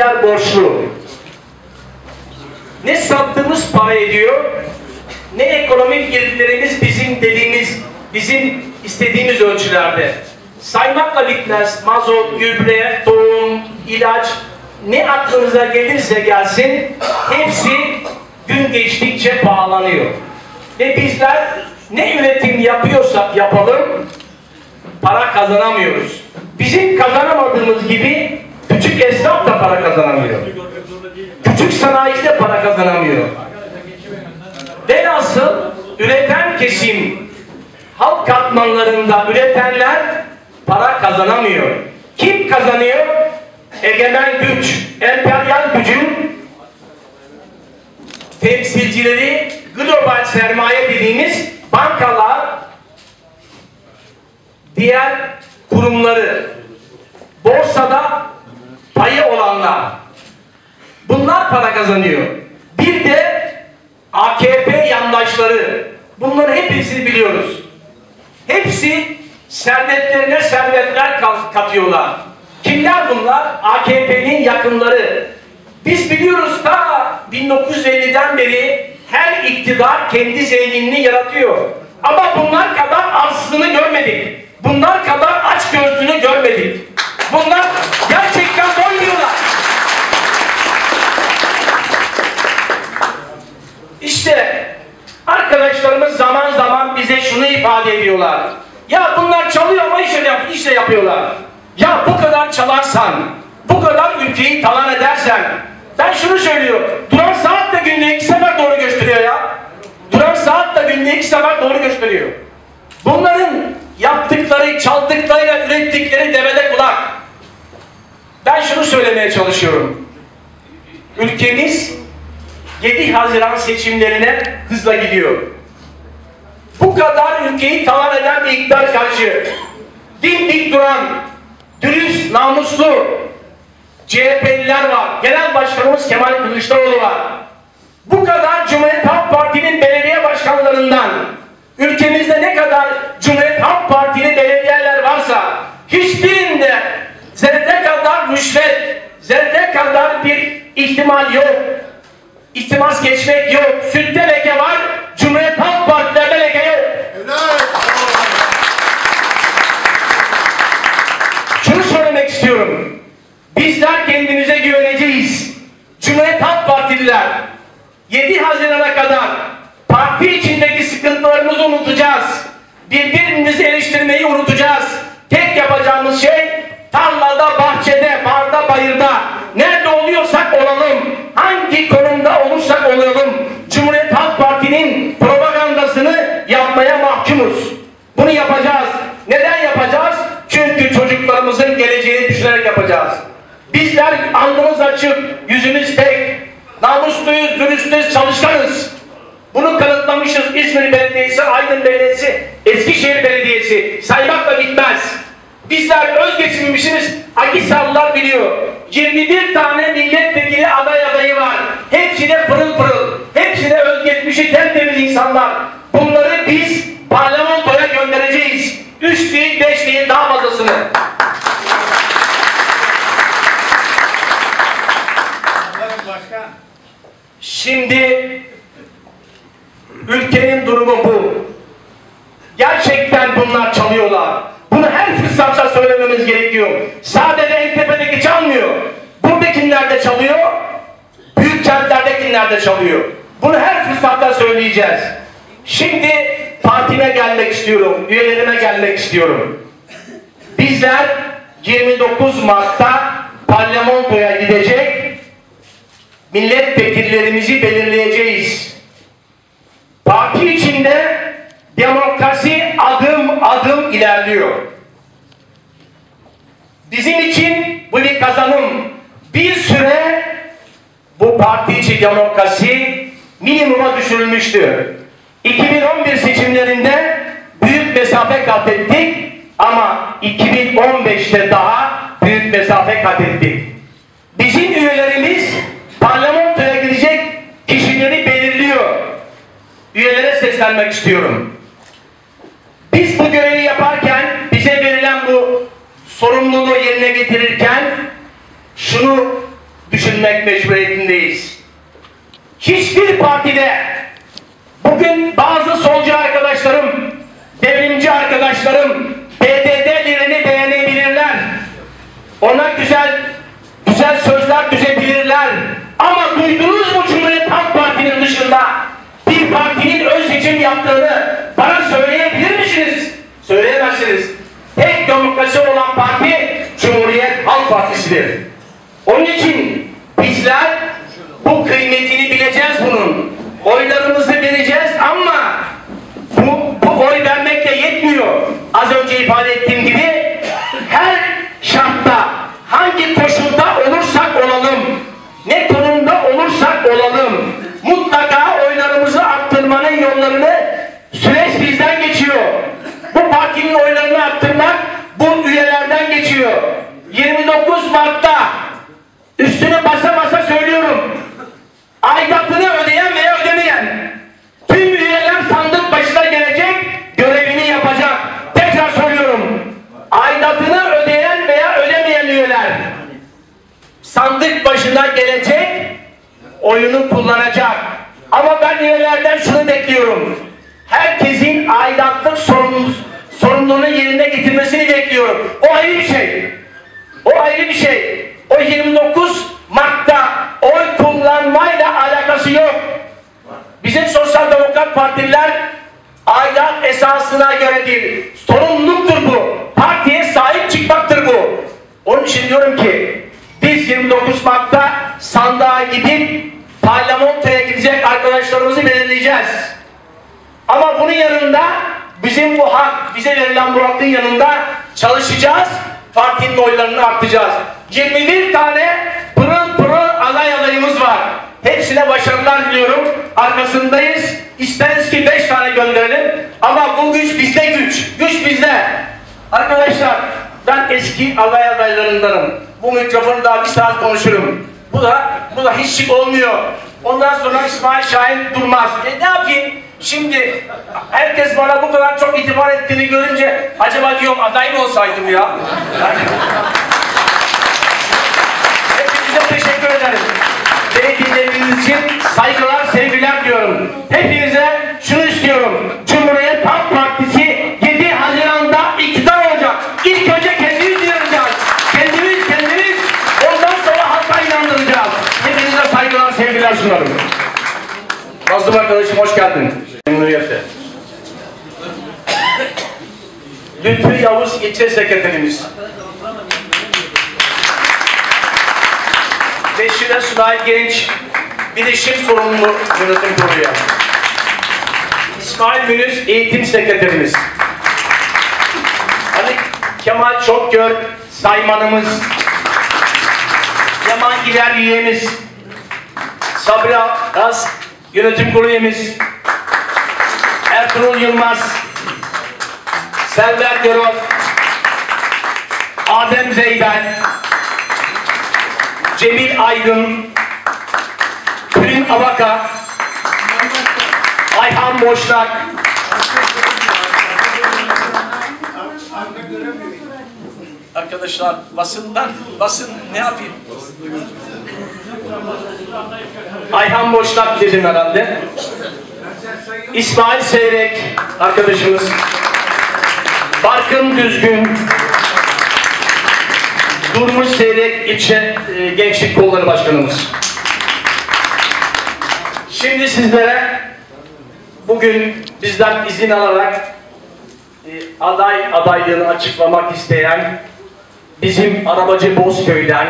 tüketiciler borçlu. Ne sattığımız para ediyor, ne ekonomik girdilerimiz bizim dediğimiz, bizim istediğimiz ölçülerde. Saymakla bitmez. Mazot, gübre, tohum, ilaç, ne aklınıza gelirse gelsin, hepsi gün geçtikçe pahalanıyor. Ve bizler ne üretim yapıyorsak yapalım, para kazanamıyoruz. Bizim kazanamadığımız gibi küçük esnaf da para kazanamıyor. Küçük sanayici de para kazanamıyor. Velhasıl üreten kesim, halk katmanlarında üretenler para kazanamıyor. Kim kazanıyor? Egemen güç, emperyal gücün temsilcileri, global sermaye dediğimiz bankalar, diğer kurumları, borsada para kazanıyor. Bir de AKP yandaşları. Bunları hepsini biliyoruz. Hepsi servetlerine servetler katıyorlar. Kimler bunlar? AKP'nin yakınları. Biz biliyoruz ta 1950'den beri her iktidar kendi zenginliğini yaratıyor. Ama bunlar kadar arzını görmedik. Bunlar kadar aç gözlüğünü görmedik. Bunlar gerçekten doymuyorlar. İşte arkadaşlarımız zaman zaman bize şunu ifade ediyorlar. Ya bunlar çalıyor ama işte, yap işte yapıyorlar. Ya bu kadar çalarsan, bu kadar ülkeyi talan edersen, ben şunu söylüyorum. Duran saat de günde iki sefer doğru gösteriyor ya. Duran saat de günde iki sefer doğru gösteriyor. Bunların yaptıkları, çaldıklarıyla ürettikleri devede kulak. Ben şunu söylemeye çalışıyorum. Ülkemiz 7 Haziran seçimlerine hızla gidiyor. Bu kadar ülkeyi talan eden bir iktidar karşı dimdik duran, dürüst, namuslu CHP'liler var. Genel Başkanımız Kemal Kılıçdaroğlu var. Bu kadar Cumhuriyet Halk Parti'nin belediye başkanlarından ülkemizde ne kadar Cumhuriyet Halk Partili belediyeler varsa hiçbirinde zerre kadar rüşvet, zerre kadar bir ihtimal yok. İhtimas geçmek yok. Sütte leke var, Cumhuriyet Halk Partilerde leke yok. Şunu söylemek istiyorum. Bizler kendimize güveneceğiz. Cumhuriyet Halk Partililer 7 Haziran'a kadar parti içindeki sıkıntılarımızı unutacağız. Birbirimizi eleştirmeyi unutacağız. Tek yapacağımız şey tarlada, bahçede, barda, bayırda nerede oluyorsak olalım. Hangi konumda olursak olalım. Cumhuriyet Halk Parti'nin propagandasını yapmaya mahkumuz. Bunu yapacağız. Neden yapacağız? Çünkü çocuklarımızın geleceğini düşünerek yapacağız. Bizler alnımız açık, yüzümüz tek, namusluyuz, dürüstüz, çalışkanız. Bunu kanıtlamışız İzmir Belediyesi, Aydın Belediyesi, Eskişehir Belediyesi. Saymakla bitmez. Bizler özgeçmişimiz Akisarlılar biliyor. 21 tane milletvekili aday adayı var. Hepsi de özgeçmişi tertemiz insanlar. Bunları biz parlamentoya göndereceğiz. Üç değil, beş değil, daha fazlasını. Şimdi ülkenin durumu bu. Gerçekten bunlar çalıyorlar. Bunu her fırsatta söylememiz gerekiyor. Sadece en tepedeki çalmıyor. Buradakiler de çalıyor. Büyük kentlerdekiler de çalıyor. Bunu her fırsatta söyleyeceğiz. Şimdi partime gelmek istiyorum. Üyelerime gelmek istiyorum. Bizler 29 Mart'ta parlamentoya gidecek milletvekillerimizi belirleyeceğiz. Parti içinde demokrasi adım adım ilerliyor. Bizim için bu bir kazanım. Bir süre bu parti içi demokrasi minimuma düşürülmüştü. 2011 seçimlerinde büyük mesafe kat ettik ama 2015'te daha büyük mesafe kat ettik. Bizim üyelerimiz parlamentoya gidecek kişileri belirliyor. Üyelere seslenmek istiyorum. Biz bu görevi yaparken, bize verilen bu sorumluluğu yerine getirirken şunu düşünmek mecburiyetindeyiz. Hiçbir partide bugün bazı solcu arkadaşlarım, devrimci arkadaşlarım PDD'lerini beğenebilirler. Ona güzel güzel sözler düzetilirler. Ama duydunuz mu Cumhuriyet Halk Parti'nin dışında bir partinin ön seçim yaptığını bana söyleyebilir misiniz? Söyleyemezsiniz. Tek demokrasi olan parti Cumhuriyet Halk Partisi'dir. Onun için bizler bu kıymetini bileceğiz bunun. Oylarımızı vereceğiz ama bu, bu oy vermekle yetmiyor. Az önce ifade ettiğim gibi her şartta hangi koşulda olursak olalım ne konumda olursak olalım mutlaka oylarımızı arttırmanın yollarını süreç bizden geçiyor. Bu partinin oylarını arttırmak bu üyelerden geçiyor. 29 Mart'ta üstüne basa basa söylüyorum. Aidatını ödeyen veya ödemeyen tüm üyeler sandık başına gelecek, görevini yapacak. Tekrar söylüyorum. Aidatını ödeyen veya ödemeyen üyeler sandık başına gelecek, oyunu kullanacak. Ama ben üyelerden şunu bekliyorum. Herkesin aidatlık sorumluluğu, sorumluluğunu yerine getirmesini bekliyorum. O ayrı bir şey. O ayrı bir şey. O 29 Mart'ta oy kullanmayla alakası yok. Bizim Sosyal Demokrat Partililer aidat esasına göre değil. Sorumluluktur bu. Partiye sahip çıkmaktır bu. Onun için diyorum ki biz 29 Mart'ta sandığa gidip parlamentoya gidecek arkadaşlarımızı belirleyeceğiz. Ama bunun yanında bizim bu hak, bize verilen bu hakkın yanında çalışacağız. Partinin oylarını arttıracağız. 21 tane pırıl pırıl aday adayımız var. Hepsine başarılar diliyorum. Arkasındayız. İsteriz ki 5 tane gönderelim. Ama bu güç bizde güç. Güç bizde. Arkadaşlar ben eski aday adaylarındanım. Bu mikrofonu daha bir saat konuşurum. Bu da bu da hiç şık olmuyor. Ondan sonra İsmail Şahin durmaz. E ne yapayım? Şimdi herkes bana bu kadar çok itibar ettiğini görünce acaba diyorum aday mı olsaydım ya? Hepinize teşekkür ederim. Beni dinlediğiniz için saygılar, sevgiler geldin. Memnuniyetle. Lütfü Yavuz ilçe sekreterimiz. Beşire Sunay Genç Bilişim Sorumlu Yönetim Kurulu. İsmail Münüz Eğitim Sekreterimiz. Ali Kemal Çokgör Saymanımız. Yaman Giler üyemiz. Sabri Az Yönetim Kurulu üyemiz. Ertuğrul Yılmaz. Selver Görol. Adem Zeyden. Cemil Aydın, Tülin Abaka, Ayhan Boşnak, Arkadaşlar basından, basın ne yapayım? Ayhan Boşnak dedim herhalde. İsmail Seyrek arkadaşımız. Barkın Düzgün, Durmuş Seyrek İlçe e, Gençlik Kolları Başkanımız. Şimdi sizlere bugün bizden izin alarak e, aday adaylığını açıklamak isteyen bizim Arabacı Bozköy'den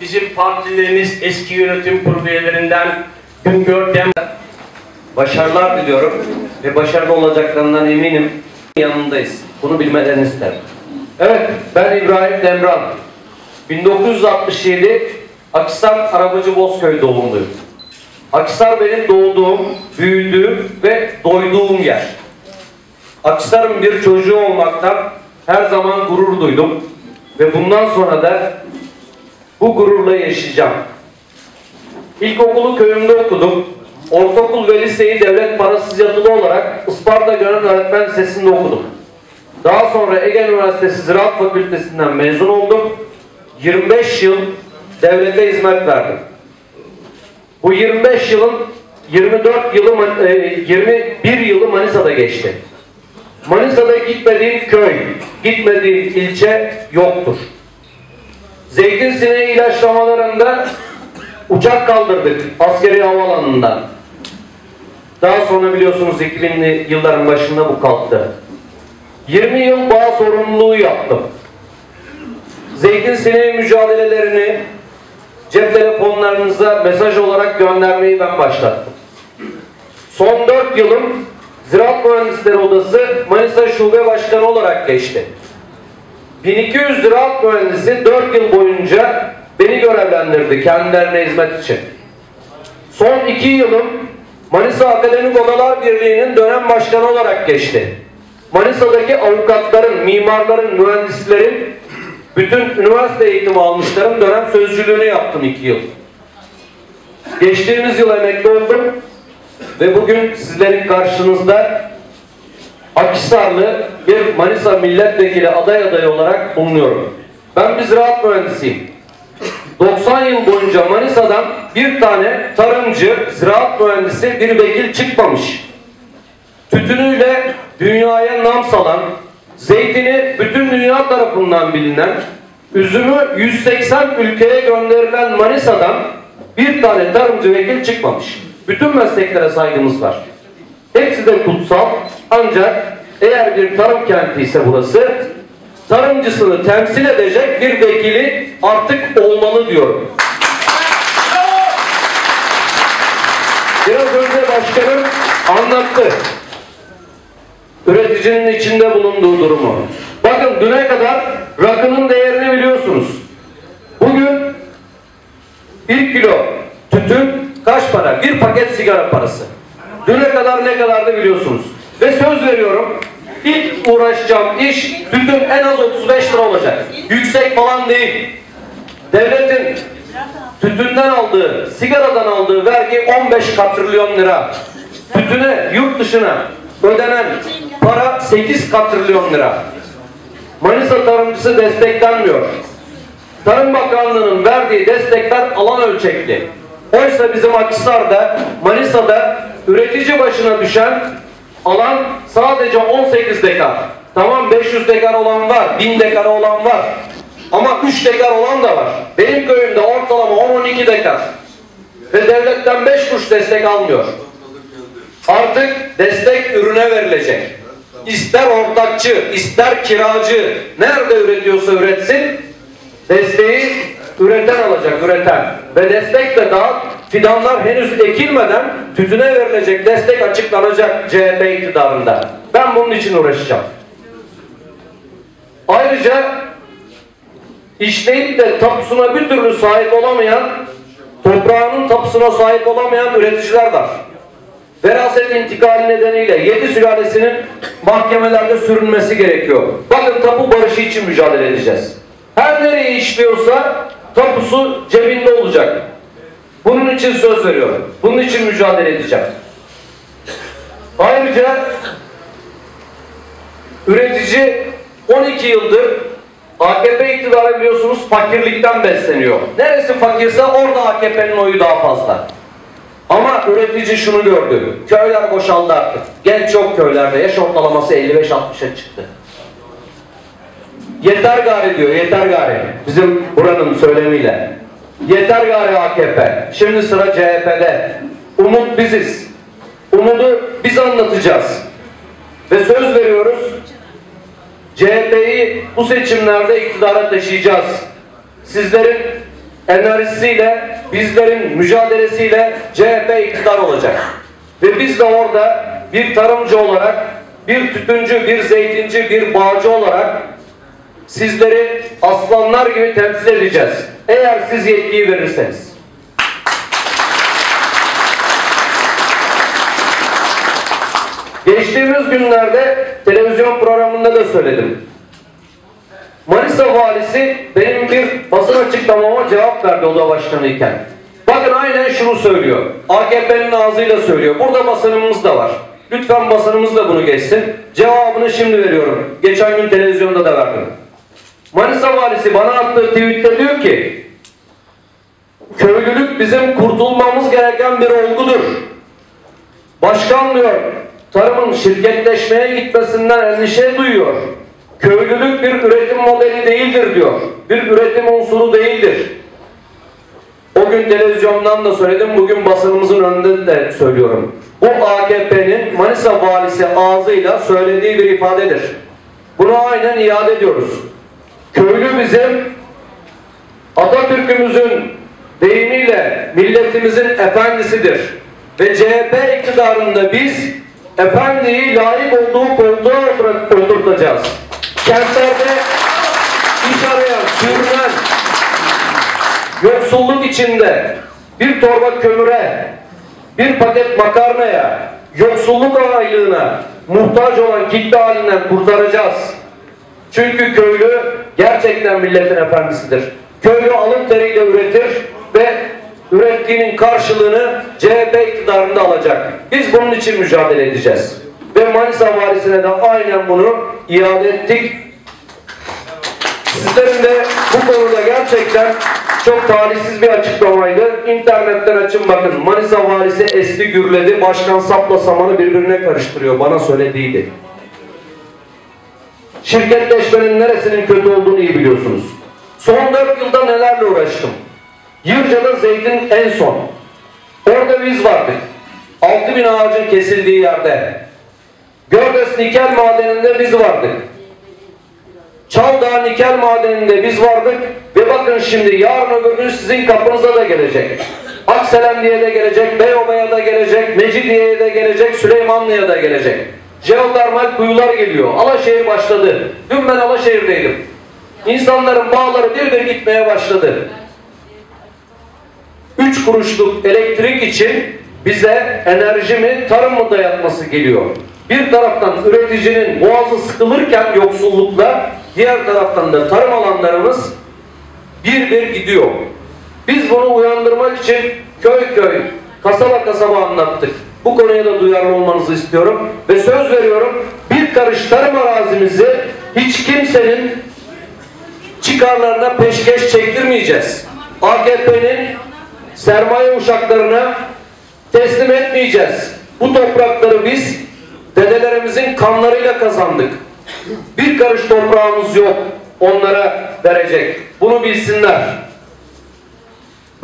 bizim partilerimiz eski yönetim kurulu üyelerinden Güngör Dem Başarılar diliyorum ve başarılı olacaklarından eminim. Yanındayız. Bunu bilmelerini isterim. Evet, ben İbrahim Demran. 1967 Akisar Arabacı Bozköy doğumluyum. Akisar benim doğduğum, büyüdüğüm ve doyduğum yer. Akisar'ın bir çocuğu olmaktan her zaman gurur duydum ve bundan sonra da bu gururla yaşayacağım. İlkokulu köyümde okudum. Ortaokul ve liseyi devlet parasız yatılı olarak Isparta Gönül Öğretmen Lisesi'nde okudum. Daha sonra Ege Üniversitesi Ziraat Fakültesinden mezun oldum. 25 yıl devlete hizmet verdim. Bu 25 yılın 24 yılı Ma- e, 21 yılı Manisa'da geçti. Manisa'da gitmediğim köy, gitmediğim ilçe yoktur. Zeytin sineği ilaçlamalarında uçak kaldırdık askeri havaalanından. Daha sonra biliyorsunuz 2000'li yılların başında bu kalktı. 20 yıl bağ sorumluluğu yaptım. Zeytin sineği mücadelelerini cep telefonlarınıza mesaj olarak göndermeyi ben başlattım. Son 4 yılım Ziraat Mühendisleri Odası Manisa Şube Başkanı olarak geçti. 1200 ziraat mühendisi 4 yıl boyunca beni görevlendirdi kendilerine hizmet için. Son 2 yılım Manisa Akademik Odalar Birliği'nin dönem başkanı olarak geçti. Manisa'daki avukatların, mimarların, mühendislerin, bütün üniversite eğitimi almışların dönem sözcülüğünü yaptım 2 yıl. Geçtiğimiz yıl emekli oldum ve bugün sizlerin karşınızda Akhisarlı bir Manisa milletvekili aday adayı olarak bulunuyorum. Ben bir ziraat mühendisiyim. 90 yıl boyunca Manisa'dan bir tane tarımcı, ziraat mühendisi bir vekil çıkmamış. Tütünüyle dünyaya nam salan, zeytini bütün dünya tarafından bilinen, üzümü 180 ülkeye gönderilen Manisa'dan bir tane tarımcı vekil çıkmamış. Bütün mesleklere saygımız var. Hepsi de kutsal ancak eğer bir tarım kenti ise burası tarımcısını temsil edecek bir vekili artık olmalı diyorum. Biraz önce başkanım anlattı. Üreticinin içinde bulunduğu durumu. Bakın düne kadar rakının değerini biliyorsunuz. Bugün bir kilo tütün kaç para? Bir paket sigara parası. Düne kadar ne kadardı biliyorsunuz. Ve söz veriyorum ilk uğraşacağım iş tütün en az 35 lira olacak. Yüksek falan değil. Devletin tütünden aldığı, sigaradan aldığı vergi 15 katrilyon lira. Tütüne, yurt dışına ödenen para 8 katrilyon lira. Manisa tarımcısı desteklenmiyor. Tarım Bakanlığı'nın verdiği destekler alan ölçekli. Oysa bizim Akhisar'da, Manisa'da üretici başına düşen alan sadece 18 dekar. Tamam 500 dekar olan var, 1000 dekar olan var. Ama 3 dekar olan da var. Benim köyümde ortalama 10-12 dekar. Ve devletten 5 kuruş destek almıyor. Artık destek ürüne verilecek. İster ortakçı, ister kiracı nerede üretiyorsa üretsin desteği üreten alacak, üreten. Ve destek de daha fidanlar henüz ekilmeden tütüne verilecek destek açıklanacak CHP iktidarında. Ben bunun için uğraşacağım. Ayrıca işleyip de tapusuna bir türlü sahip olamayan, toprağının tapusuna sahip olamayan üreticiler var. Veraset intikali nedeniyle yedi sülalesinin mahkemelerde sürülmesi gerekiyor. Bakın tapu barışı için mücadele edeceğiz. Her nereye işliyorsa tapusu cebinde olacak. Bunun için söz veriyorum. Bunun için mücadele edeceğim. Ayrıca üretici 12 yıldır AKP iktidarı biliyorsunuz fakirlikten besleniyor. Neresi fakirse orada AKP'nin oyu daha fazla. Ama üretici şunu gördü. Köyler boşaldı artık. Genç çok köylerde. Yaş ortalaması 55-60'a çıktı. Yeter gari diyor, yeter gari. Bizim buranın söylemiyle. Yeter gari AKP. Şimdi sıra CHP'de. Umut biziz. Umudu biz anlatacağız. Ve söz veriyoruz. CHP'yi bu seçimlerde iktidara taşıyacağız. Sizlerin enerjisiyle, bizlerin mücadelesiyle CHP iktidar olacak. Ve biz de orada bir tarımcı olarak, bir tütüncü, bir zeytinci, bir bağcı olarak sizleri aslanlar gibi temsil edeceğiz. Eğer siz yetkiyi verirseniz. Geçtiğimiz günlerde televizyon programında da söyledim. Manisa valisi benim bir basın açıklamama cevap verdi oda başkanıyken. Bakın aynen şunu söylüyor. AKP'nin ağzıyla söylüyor. Burada basınımız da var. Lütfen basınımız da bunu geçsin. Cevabını şimdi veriyorum. Geçen gün televizyonda da verdim. Manisa valisi bana attığı tweette diyor ki Köylülük bizim kurtulmamız gereken bir olgudur. Başkan diyor, tarımın şirketleşmeye gitmesinden endişe duyuyor. Köylülük bir üretim modeli değildir diyor. Bir üretim unsuru değildir. O gün televizyondan da söyledim, bugün basınımızın önünde de söylüyorum. Bu AKP'nin Manisa valisi ağzıyla söylediği bir ifadedir. Bunu aynen iade ediyoruz. Köylü bizim Atatürk'ümüzün deyimiyle milletimizin efendisidir. Ve CHP iktidarında biz efendiyi layık olduğu koltuğa otur- oturtacağız. Kentlerde iş arayan, sürünen, yoksulluk içinde bir torba kömüre, bir paket makarnaya, yoksulluk aylığına muhtaç olan kitle halinden kurtaracağız. Çünkü köylü gerçekten milletin efendisidir. Köylü alın teriyle üretir ve ürettiğinin karşılığını CHP iktidarında alacak. Biz bunun için mücadele edeceğiz. Ve Manisa valisine de aynen bunu iade ettik. Sizlerin de bu konuda gerçekten çok talihsiz bir açıklamaydı. İnternetten açın bakın. Manisa valisi eski gürledi. Başkan sapla samanı birbirine karıştırıyor. Bana söylediğiydi. Şirketleşmenin neresinin kötü olduğunu iyi biliyorsunuz. Son 4 yılda nelerle uğraştım. Yırca'da zeytin en son. Orada biz vardık. 6000 ağacın kesildiği yerde. Gördes nikel madeninde biz vardık. Çaldağ nikel madeninde biz vardık ve bakın şimdi yarın öbür gün sizin kapınıza da gelecek. Akselendi'ye de gelecek, Beyoba'ya da gelecek, Mecidiye'ye de gelecek, Süleymanlı'ya da gelecek. Jeotermal kuyular geliyor. Alaşehir başladı. Dün ben Alaşehir'deydim. İnsanların bağları bir bir gitmeye başladı. 3 kuruşluk elektrik için bize enerji mi, tarım mı dayatması geliyor. Bir taraftan üreticinin boğazı sıkılırken yoksullukla, diğer taraftan da tarım alanlarımız bir bir gidiyor. Biz bunu uyandırmak için köy köy, kasaba kasaba anlattık. Bu konuya da duyarlı olmanızı istiyorum. Ve söz veriyorum, bir karış tarım arazimizi hiç kimsenin çıkarlarına peşkeş çektirmeyeceğiz. AKP'nin sermaye uşaklarına teslim etmeyeceğiz. Bu toprakları biz dedelerimizin kanlarıyla kazandık. Bir karış toprağımız yok onlara verecek. Bunu bilsinler.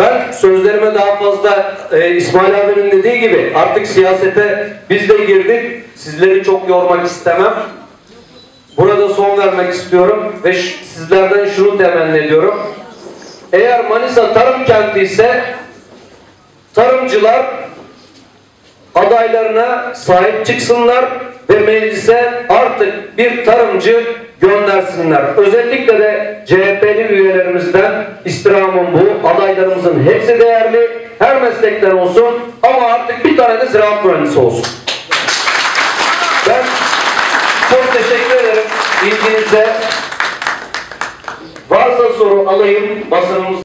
Ben sözlerime daha fazla e, İsmail abinin dediği gibi artık siyasete biz de girdik. Sizleri çok yormak istemem. Burada son vermek istiyorum ve sizlerden şunu temenni ediyorum. Eğer Manisa tarım kenti ise tarımcılar adaylarına sahip çıksınlar ve meclise artık bir tarımcı göndersinler. Özellikle de CHP'li üyelerimizden istirhamım bu. Adaylarımızın hepsi değerli. Her meslekten olsun ama artık bir tane de ziraat mühendisi olsun. Ben çok teşekkür ederim ilginize. Varsa soru alayım basınımız